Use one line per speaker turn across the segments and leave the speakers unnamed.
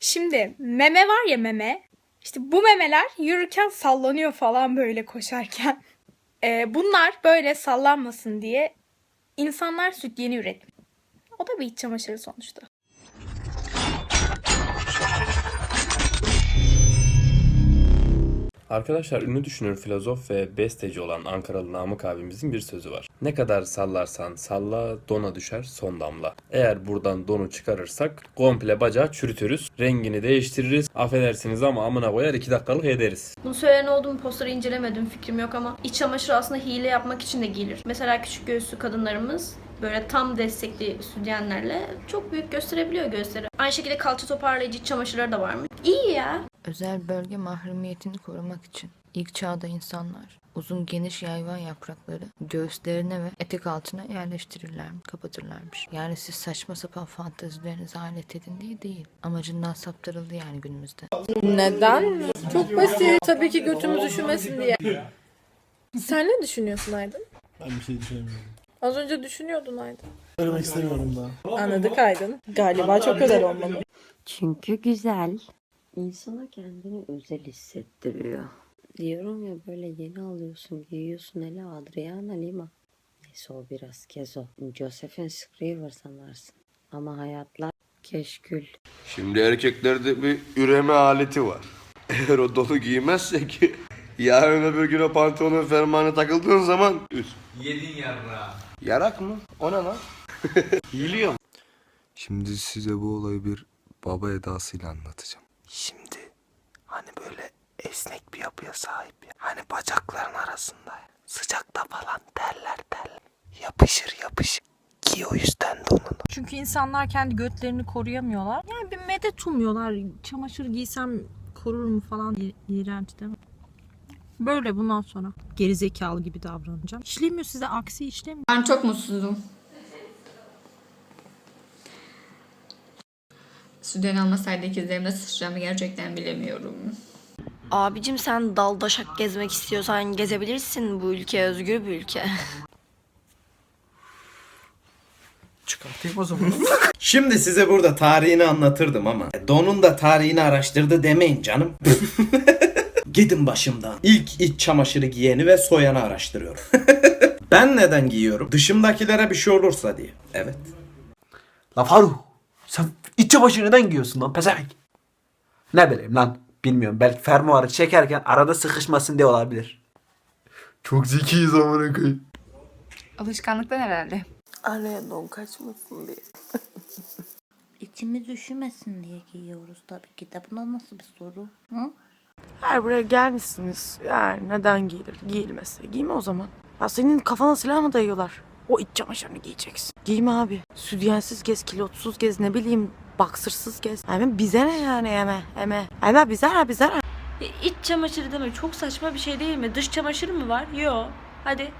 Şimdi meme var ya meme. İşte bu memeler yürürken sallanıyor falan böyle koşarken. Ee, bunlar böyle sallanmasın diye insanlar süt yeni üretmiş. O da bir iç çamaşırı sonuçta.
Arkadaşlar ünlü düşünür, filozof ve besteci olan Ankaralı Namık abimizin bir sözü var. Ne kadar sallarsan salla dona düşer son damla. Eğer buradan donu çıkarırsak komple bacağı çürütürüz. Rengini değiştiririz. Affedersiniz ama amına koyar 2 dakikalık ederiz.
Bunu söyleyen oldu mu posteri incelemedim fikrim yok ama iç çamaşırı aslında hile yapmak için de giyilir. Mesela küçük göğüslü kadınlarımız böyle tam destekli sütyenlerle çok büyük gösterebiliyor göğüsleri. Aynı şekilde kalça toparlayıcı çamaşırları da varmış. İyi ya.
Özel bölge mahremiyetini korumak için ilk çağda insanlar uzun geniş yayvan yaprakları göğüslerine ve etek altına yerleştirirlermiş, kapatırlarmış. Yani siz saçma sapan fantezilerinize alet edin diye değil. Amacından saptırıldı yani günümüzde.
Neden? Çok basit. Tabii ki götümüz üşümesin diye. Sen ne düşünüyorsun Aydın?
Ben bir şey düşünemiyorum.
Az önce düşünüyordun Aydın.
Söylemek istemiyorum daha.
Anladık Aydın. Galiba çok özel olmalı.
Çünkü güzel. İnsana kendini özel hissettiriyor. Diyorum ya böyle yeni alıyorsun, giyiyorsun hele Adriana Lima. Neyse o biraz kezo. Josephine Scriver sanarsın. Ama hayatlar keşkül.
Şimdi erkeklerde bir üreme aleti var. Eğer o donu giymezsek yarın öbür gün o pantolonun fermuarına takıldığın zaman üst.
Yedin yarra.
Yarak mı? O ne lan? Yiyiliyor mu?
Şimdi size bu olayı bir baba edasıyla anlatacağım. Şimdi hani böyle esnek bir yapıya sahip ya. Hani bacakların arasında ya. Sıcakta falan terler terler. Yapışır yapışır. Ki o yüzden donunu.
Çünkü insanlar kendi götlerini koruyamıyorlar. Yani bir medet umuyorlar. Çamaşır giysem korur mu falan. İğrenç değil mi? Böyle bundan sonra. Gerizekalı gibi davranacağım. İşlemiyor size aksi işlemiyor.
Ben çok mutsuzum. Sütyen almasaydı ikizlerimle sıçacağımı gerçekten bilemiyorum.
Abicim sen daldaşak gezmek istiyorsan gezebilirsin. Bu ülke özgür bir ülke.
Çıkartayım o zaman.
Şimdi size burada tarihini anlatırdım ama Don'un da tarihini araştırdı demeyin canım. Gidin başımdan. İlk iç çamaşırı giyeni ve soyanı araştırıyorum. ben neden giyiyorum? Dışımdakilere bir şey olursa diye. Evet.
La Faruk. Sen iç çamaşırı neden giyiyorsun lan pezevenk? Ne bileyim lan. Bilmiyorum. Belki fermuarı çekerken arada sıkışmasın diye olabilir.
Çok zekiyiz amına koyayım.
Alışkanlıktan herhalde.
Araya don kaçmasın diye.
İçimiz üşümesin diye giyiyoruz tabii ki de. Buna nasıl bir soru? Hı?
Her buraya gelmişsiniz. Yani neden giyilir? Giyilmesi. Giyme o zaman. Ya senin kafana silah mı dayıyorlar? O iç çamaşırını giyeceksin. Giyme abi. Sütyensiz gez, kilotsuz gez, ne bileyim baksırsız gez. Hemen bize ne yani eme, eme. Hemen bize ne, bize ne?
İç çamaşırı deme çok saçma bir şey değil mi? Dış çamaşırı mı var? Yo. Hadi.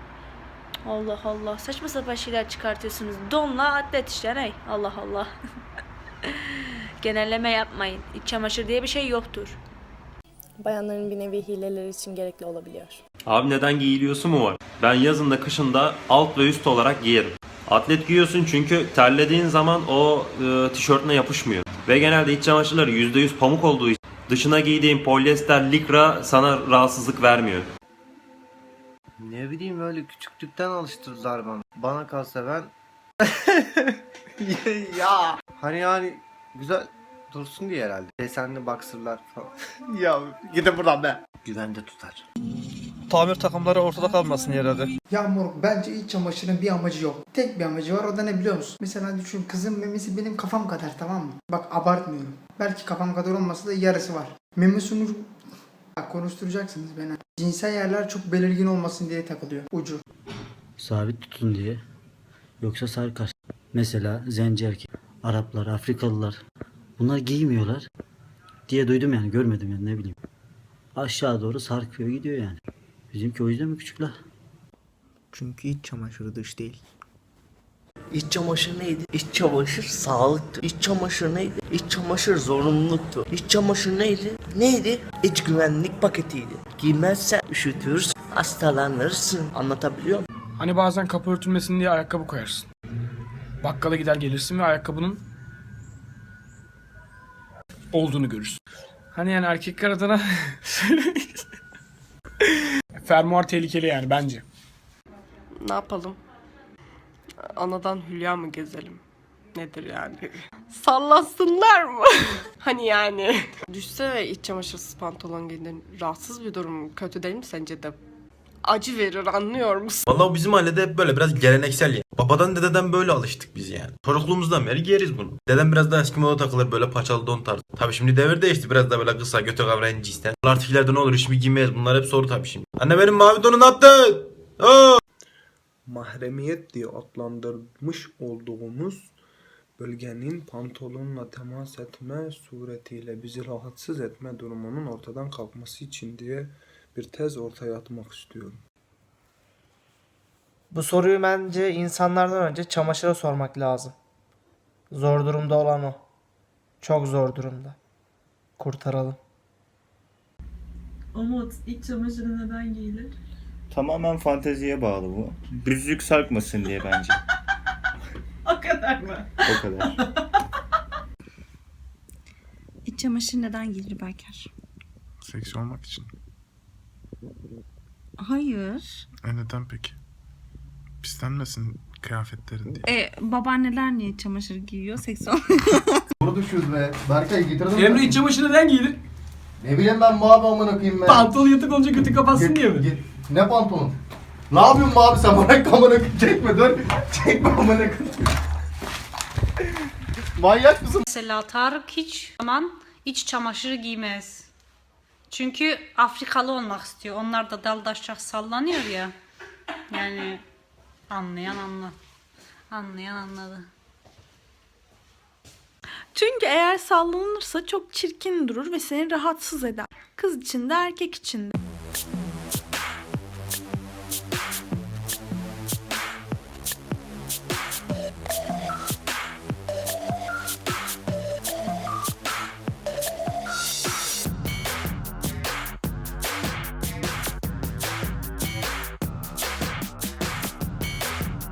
Allah Allah. Saçma sapan şeyler çıkartıyorsunuz. Donla atlet işte hey. Allah Allah. Genelleme yapmayın. İç çamaşır diye bir şey yoktur.
Bayanların bir nevi hileleri için gerekli olabiliyor.
Abi neden giyiliyorsu mu var? Ben yazın da kışın da alt ve üst olarak giyerim. Atlet giyiyorsun çünkü terlediğin zaman o e, tişörtüne yapışmıyor. Ve genelde iç çamaşırları %100 pamuk olduğu için dışına giydiğin polyester likra sana rahatsızlık vermiyor.
Ne bileyim öyle küçüklükten alıştırdılar bana. Bana kalsa ben... ya. Hani yani güzel dursun diye herhalde. Desenli baksırlar falan. ya gidin buradan be. Güvende tutar.
Tamir takımları ortada kalmasın herhalde.
Ya moruk bence iç çamaşırın bir amacı yok. Tek bir amacı var o da ne biliyor musun? Mesela düşün kızın memesi benim kafam kadar tamam mı? Bak abartmıyorum. Belki kafam kadar olmasa da yarısı var. Memesini Bak konuşturacaksınız beni. Cinsel yerler çok belirgin olmasın diye takılıyor. Ucu.
Sabit tutun diye. Yoksa sarkar. Mesela zenci erkek. Araplar, Afrikalılar. Bunlar giymiyorlar. Diye duydum yani görmedim yani ne bileyim. Aşağı doğru sarkıyor gidiyor yani. Bizimki o yüzden mi küçük la?
Çünkü iç çamaşırı dış değil.
İç çamaşır neydi? İç çamaşır sağlıktı. İç çamaşır neydi? İç çamaşır zorunluluktu. İç çamaşır neydi? Neydi? İç güvenlik paketiydi. Giymezsen üşütürsün, hastalanırsın. Anlatabiliyor muyum?
Hani bazen kapı örtülmesin diye ayakkabı koyarsın. Bakkala gider gelirsin ve ayakkabının
olduğunu görürsün. Hani yani erkekler adına fermuar tehlikeli yani bence.
Ne yapalım? Anadan Hülya mı gezelim? Nedir yani? Sallasınlar mı? hani yani. Düşse iç çamaşırsız pantolon giydin. Rahatsız bir durum. Kötü değil mi sence de? Acı verir anlıyor musun?
Vallahi bizim ailede hep böyle biraz geleneksel yani. Babadan dededen böyle alıştık biz yani. Çocukluğumuzdan beri giyeriz bunu. Dedem biraz daha eski moda takılır böyle paçalı don tarzı. Tabii şimdi devir değişti biraz da böyle kısa götü kavrayan cinsten. Artık ileride ne olur hiç mi giymeyiz bunlar hep soru tabii şimdi. Anne benim mavi donu ne yaptın? Oo!
Mahremiyet diye adlandırmış olduğumuz bölgenin pantolonla temas etme suretiyle bizi rahatsız etme durumunun ortadan kalkması için diye bir tez ortaya atmak istiyorum.
Bu soruyu bence insanlardan önce çamaşıra sormak lazım. Zor durumda olan o. Çok zor durumda. Kurtaralım.
Umut iç çamaşırı neden giyilir?
Tamamen fanteziye bağlı bu. Büzük sarkmasın diye bence.
O kadar mı?
O kadar.
İç çamaşırı neden giyilir Berker?
Seksi olmak için.
Hayır.
E neden peki? Pislenmesin kıyafetlerin diye.
E babaanneler niye çamaşır giyiyor? Seksi
Bunu düşüyoruz be. Berkay getirdin mi?
Emre iç çamaşırı neden giyilir?
Ne bileyim ben mavi amına koyayım be.
Pantolon yatık olunca götü kapatsın
Git-
diye mi?
git. Ne pantolon? Ne yapıyorsun abi sen bırak amına koyayım. Çekme dur. Çekme amına koyayım. Manyak mısın?
Mesela Tarık hiç zaman iç çamaşırı giymez. Çünkü Afrikalı olmak istiyor. Onlar da daldaşacak sallanıyor ya. Yani anlayan anla. Anlayan anladı.
Çünkü eğer sallanırsa çok çirkin durur ve seni rahatsız eder. Kız için de erkek için de.